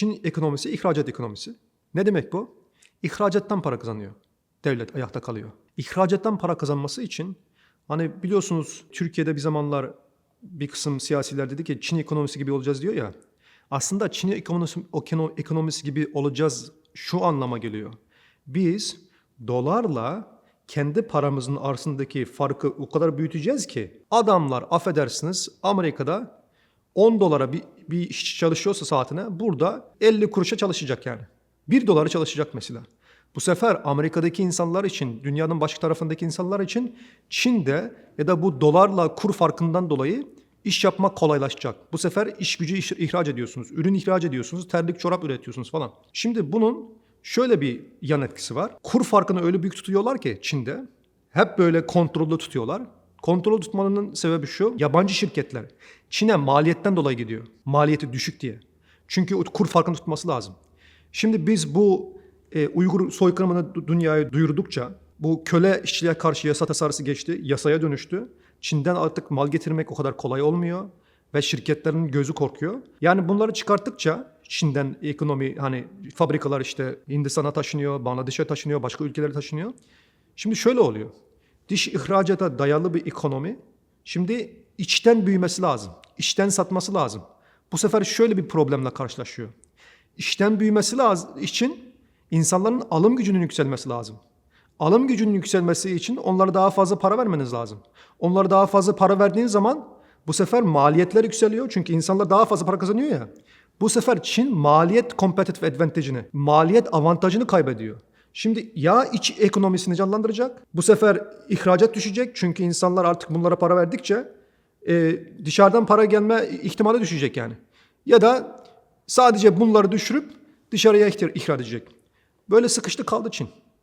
Çin ekonomisi ihracat ekonomisi. Ne demek bu? İhracattan para kazanıyor. Devlet ayakta kalıyor. İhracattan para kazanması için hani biliyorsunuz Türkiye'de bir zamanlar bir kısım siyasiler dedi ki Çin ekonomisi gibi olacağız diyor ya. Aslında Çin ekonomisi, ekonomisi gibi olacağız şu anlama geliyor. Biz dolarla kendi paramızın arasındaki farkı o kadar büyüteceğiz ki adamlar affedersiniz Amerika'da 10 dolara bir, bir işçi çalışıyorsa saatine burada 50 kuruşa çalışacak yani. 1 dolara çalışacak mesela. Bu sefer Amerika'daki insanlar için, dünyanın başka tarafındaki insanlar için Çin'de ya da bu dolarla kur farkından dolayı iş yapmak kolaylaşacak. Bu sefer iş gücü iş- ihraç ediyorsunuz, ürün ihraç ediyorsunuz, terlik çorap üretiyorsunuz falan. Şimdi bunun şöyle bir yan etkisi var. Kur farkını öyle büyük tutuyorlar ki Çin'de. Hep böyle kontrollü tutuyorlar. Kontrol tutmanın sebebi şu. Yabancı şirketler Çin'e maliyetten dolayı gidiyor. Maliyeti düşük diye. Çünkü kur farkını tutması lazım. Şimdi biz bu e, Uygur soykırımını dünyaya duyurdukça bu köle işçiliğe karşı yasa tasarısı geçti, yasaya dönüştü. Çin'den artık mal getirmek o kadar kolay olmuyor ve şirketlerin gözü korkuyor. Yani bunları çıkarttıkça Çin'den ekonomi hani fabrikalar işte Hindistan'a taşınıyor, Bangladeş'e taşınıyor, başka ülkelere taşınıyor. Şimdi şöyle oluyor. Dış ihracata dayalı bir ekonomi şimdi içten büyümesi lazım. içten satması lazım. Bu sefer şöyle bir problemle karşılaşıyor. İçten büyümesi lazım için insanların alım gücünün yükselmesi lazım. Alım gücünün yükselmesi için onlara daha fazla para vermeniz lazım. Onlara daha fazla para verdiğiniz zaman bu sefer maliyetler yükseliyor. Çünkü insanlar daha fazla para kazanıyor ya. Bu sefer Çin maliyet competitive advantage'ini, maliyet avantajını kaybediyor. Şimdi ya iç ekonomisini canlandıracak. Bu sefer ihracat düşecek. Çünkü insanlar artık bunlara para verdikçe e, dışarıdan para gelme ihtimali düşecek yani. Ya da sadece bunları düşürüp dışarıya ihraç edecek. Böyle sıkıştı kaldı Çin.